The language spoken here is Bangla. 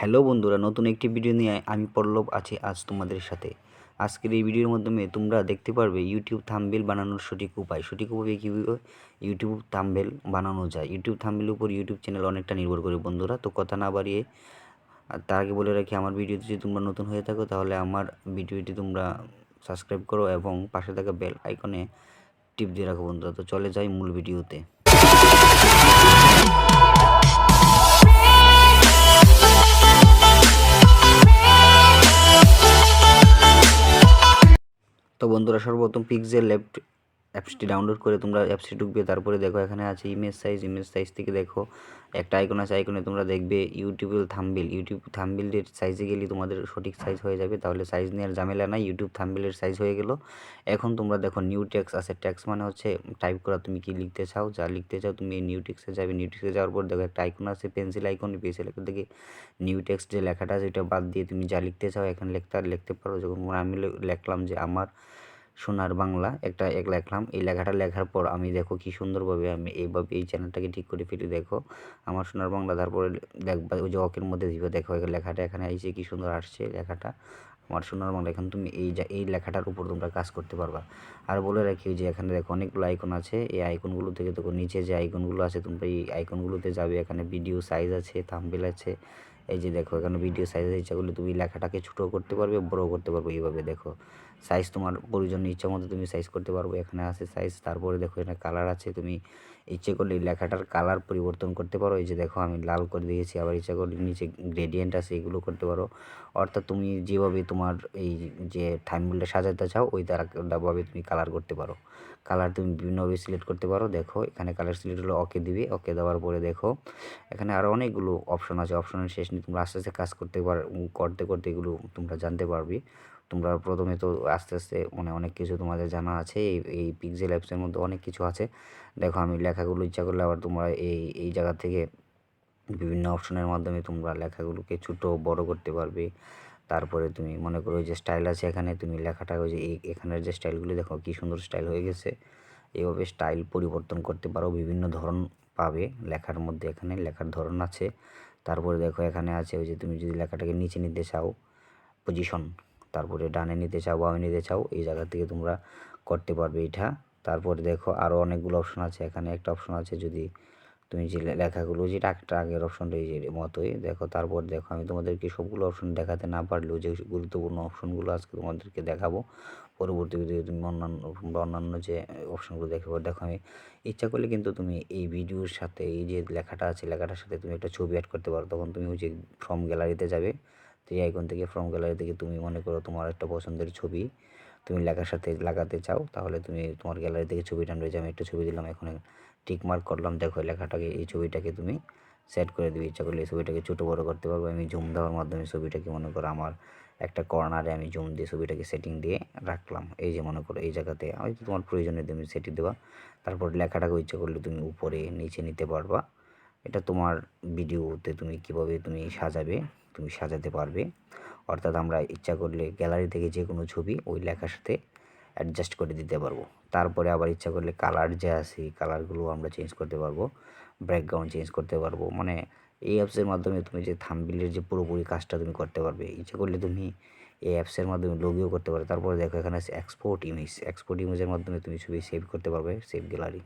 হ্যালো বন্ধুরা, নতুন একটি ভিডিও নিয়ে আমি পল্লব আছি আজ তোমাদের সাথে। আজকের এই ভিডিওর মাধ্যমে তোমরা দেখতে পারবে ইউটিউব থাম্বেল বানানোর সঠিক উপায়। সঠিক উপায়ে কীভাবে ইউটিউব থাম্বেল বানানো যায়। ইউটিউব থাম্বেলের উপর ইউটিউব চ্যানেল অনেকটা নির্ভর করে বন্ধুরা। তো কথা না বাড়িয়ে তার আগে বলে রাখি, আমার ভিডিওতে যদি তোমরা নতুন হয়ে থাকো, তাহলে আমার ভিডিওটি তোমরা সাবস্ক্রাইব করো এবং পাশে থাকা বেল আইকনে টিপ দিয়ে রাখো বন্ধুরা। তো চলে যাই মূল ভিডিওতে। তো বন্ধুরা সর্বপ্রথম পিক্সেল লেফট অ্যাপসটি ডাউনলোড করে তোমরা অ্যাপসটি ঢুকবে, তারপরে দেখো এখানে আছে ইমেজ সাইজ ইমেজ সাইজ থেকে দেখো একটা আইকন আছে আইকনে তোমরা দেখবে ইউটিউবের থাম্বিল ইউটিউব থাম্বিলের সাইজে গেলে তোমাদের সঠিক সাইজ হয়ে যাবে, তাহলে সাইজ নেওয়ার ঝামেলা নাই ইউটিউব থাম্বিলের সাইজ হয়ে গেল। এখন তোমরা দেখো নিউ ট্যাক্স আছে ট্যাক্স মানে হচ্ছে টাইপ করা, তুমি কি লিখতে চাও, যা লিখতে চাও তুমি নিউ টেক্সে যাবে নিউ টেক্সে যাওয়ার পর দেখো একটা আইকন আছে পেন্সিল আইকন পেন্সিল আইকন থেকে নিউ টেক্সট যে লেখাটা আছে, ওইটা বাদ দিয়ে তুমি যা লিখতে চাও, এখানে লিখতে লিখতে পারো। যখন আমি লিখলাম যে আমার সোনার বাংলা, একটা এক লেখলাম। এই লেখাটা লেখার পর আমি দেখো কি সুন্দরভাবে আমি এইভাবে এই চ্যানেলটাকে ঠিক করে ফেলি, দেখো। আমার সোনার বাংলা, তারপরে দেখবা ওই যে অকের মধ্যে দিবে, দেখো লেখাটা এখানে আইসে কি সুন্দর আসছে লেখাটা। আমার সোনার বাংলা, এখন তুমি এই এই লেখাটার উপর তোমরা কাজ করতে পারবা। আর বলে রাখি যে এখানে দেখো অনেকগুলো আইকন আছে। এই আইকনগুলো থেকে দেখো নিচে যে আইকনগুলো আছে, তোমরা এই আইকনগুলোতে যাবে। এখানে ভিডিও সাইজ আছে থাম্বেল আছে। এই যে দেখো, এখানে ভিডিও সাইজ ইচ্ছা করলে তুমি লেখাটাকে ছোটো করতে পারবে, বড় করতে পারবে, এইভাবে দেখো। সাইজ তোমার প্রয়োজন, ইচ্ছা মতো তুমি সাইজ করতে পারবে। এখানে আছে সাইজ তারপরে দেখো এখানে কালার আছে, তুমি ইচ্ছে করলে লেখাটার কালার পরিবর্তন করতে পারো। এই যে দেখো, আমি লাল করে দিয়েছি, আবার ইচ্ছা করলে নিচে গ্রেডিয়েন্ট আছে, এগুলো করতে পারো। অর্থাৎ তুমি যেভাবে তোমার এই যে থাইমগুলো সাজাতে চাও, ওই তারাভাবে তুমি কালার করতে পারো। কালার তুমি বিভিন্নভাবে সিলেক্ট করতে পারো। দেখো, এখানে কালার সিলেক্ট হলে ওকে দিবে। ওকে দেওয়ার পরে দেখো, এখানে আরও অনেকগুলো অপশন আছে। অপশনের শেষ তোমরা আস্তে আস্তে কাজ করতে পার করতে করতে এগুলো তোমরা জানতে পারবে। তোমরা প্রথমে তো আস্তে আস্তে মানে অনেক কিছু তোমাদের জানা আছে, এই এই পিক্সেল অ্যাপসের মধ্যে অনেক কিছু আছে। দেখো আমি লেখাগুলো ইচ্ছা করলে আবার তোমরা এই এই জায়গা থেকে বিভিন্ন অপশনের মাধ্যমে তোমরা লেখাগুলোকে ছোটো বড় করতে পারবে। তারপরে তুমি মনে করো যে স্টাইল আছে এখানে, তুমি লেখাটা ওই যে এখানের যে স্টাইলগুলি দেখো কী সুন্দর স্টাইল হয়ে গেছে। এইভাবে স্টাইল পরিবর্তন করতে পারো, বিভিন্ন ধরন পাবে লেখার মধ্যে এখানে, লেখার ধরন আছে। তারপরে দেখো এখানে আছে ওই যে তুমি যদি লেখাটাকে নিচে নিতে চাও পজিশন তারপরে ডানে নিতে চাও, বামে নিতে চাও, এই জায়গা থেকে তোমরা করতে পারবে এটা। তারপরে দেখো আরও অনেকগুলো অপশন আছে। এখানে একটা অপশন আছে যদি তুমি যে লেখাগুলো যেটা একটা আগের অপশনটা এই যে মতোই। দেখো, তারপর দেখো, আমি তোমাদেরকে সবগুলো অপশন দেখাতে না পারলেও যে গুরুত্বপূর্ণ অপশনগুলো আজকে তোমাদেরকে দেখাবো। পরবর্তী ভিডিও তুমি অন্যান্য অন্যান্য যে অপশনগুলো দেখাবো দেখো, আমি ইচ্ছা করলে কিন্তু তুমি এই ভিডিওর সাথে, এই যে লেখাটা আছে, লেখাটার সাথে তুমি একটা ছবি অ্যাড করতে পারো। তখন তুমি ওই যে ফ্রম গ্যালারিতে যাবে এই আইকন থেকে ফ্রম গ্যালারি থেকে তুমি মনে করো তোমার একটা পছন্দের ছবি তুমি লেখার সাথে লাগাতে চাও, তাহলে তুমি তোমার গ্যালারি থেকে ছবিটা যে আমি একটা ছবি দিলাম, এখন টিক মার্ক করলাম। দেখো লেখাটাকে, এই ছবিটাকে তুমি সেট করে দিবে, ইচ্ছা করলে এই ছবিটাকে ছোটো বড়ো করতে পারব। আমি জুম দেওয়ার মাধ্যমে ছবিটাকে মনে করো আমার একটা কর্নারে আমি জুম দিয়ে ছবিটাকে সেটিং দিয়ে রাখলাম। এই যে মনে করো, এই জায়গাতে হয়তো তোমার প্রয়োজনে তুমি সেটিং দেবা। তারপর লেখাটাকে ইচ্ছা করলে তুমি উপরে, নিচে নিতে পারবা। এটা তোমার ভিডিওতে তুমি কীভাবে তুমি সাজাবে, তুমি সাজাতে পারবে। অর্থাৎ আমরা ইচ্ছা করলে গ্যালারি থেকে যে কোনো ছবি ওই লেখার সাথে অ্যাডজাস্ট করে দিতে পারব। তারপরে আবার ইচ্ছা করলে কালার যে আছে কালারগুলো আমরা চেঞ্জ করতে পারব ব্যাকগ্রাউন্ড চেঞ্জ করতে পারব। মানে এই অ্যাপসের মাধ্যমে তুমি যে থামবিলের যে পুরোপুরি কাজটা তুমি করতে পারবে। ইচ্ছা করলে তুমি এই অ্যাপসের মাধ্যমে লগিও করতে পারবে তারপরে দেখো এখানে আছে এক্সপোর্ট ইমেজ এক্সপোর্ট ইমেজের মাধ্যমে তুমি ছবি সেভ করতে পারবে সেভ গ্যালারি